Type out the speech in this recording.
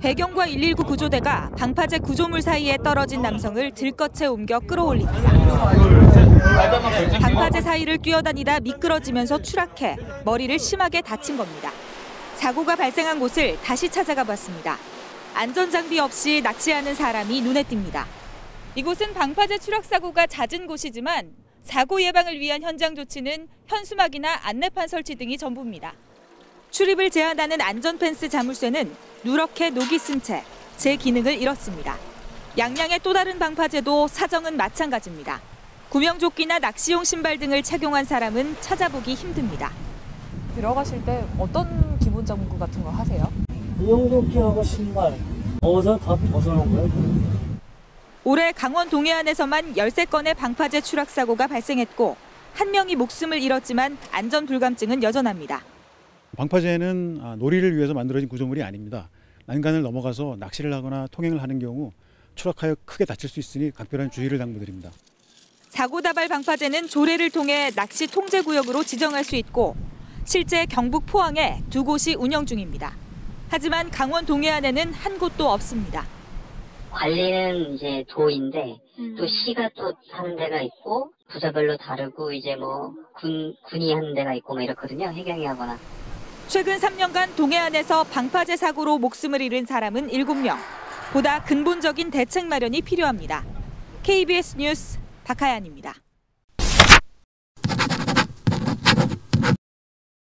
배경과 119 구조대가 방파제 구조물 사이에 떨어진 남성을 들것에 옮겨 끌어올립니다. 방파제 사이를 뛰어다니다 미끄러지면서 추락해 머리를 심하게 다친 겁니다. 사고가 발생한 곳을 다시 찾아가 봤습니다. 안전장비 없이 낚시하는 사람이 눈에 띕니다. 이곳은 방파제 추락 사고가 잦은 곳이지만 사고 예방을 위한 현장 조치는 현수막이나 안내판 설치 등이 전부입니다. 출입을 제한하는 안전펜스 자물쇠는 누렇게 녹이 쓴 채 제 기능을 잃었습니다. 양양의 또 다른 방파제도 사정은 마찬가지입니다. 구명조끼나 낚시용 신발 등을 착용한 사람은 찾아보기 힘듭니다. 들어가실 때 어떤 기본 점검 같은 거 하세요? 구명조끼하고 신발 어서 다 벗어놓은 거예요. 올해 강원 동해안에서만 13건의 방파제 추락 사고가 발생했고 한 명이 목숨을 잃었지만 안전 불감증은 여전합니다. 방파제는 아, 놀이를 위해서 만들어진 구조물이 아닙니다. 난간을 넘어가서 낚시를 하거나 통행을 하는 경우 추락하여 크게 다칠 수 있으니 각별한 주의를 당부드립니다. 사고 다발 방파제는 조례를 통해 낚시 통제 구역으로 지정할 수 있고 실제 경북 포항에 두 곳이 운영 중입니다. 하지만 강원 동해안에는 한 곳도 없습니다. 관리는 이제 도인데 또 시가 또 하는 데가 있고 부서별로 다르고 이제 뭐 군 군이 하는 데가 있고 뭐 이렇거든요 해경이 하거나 최근 3년간 동해안에서 방파제 사고로 목숨을 잃은 사람은 7명. 보다 근본적인 대책 마련이 필요합니다. KBS 뉴스 박하연입니다.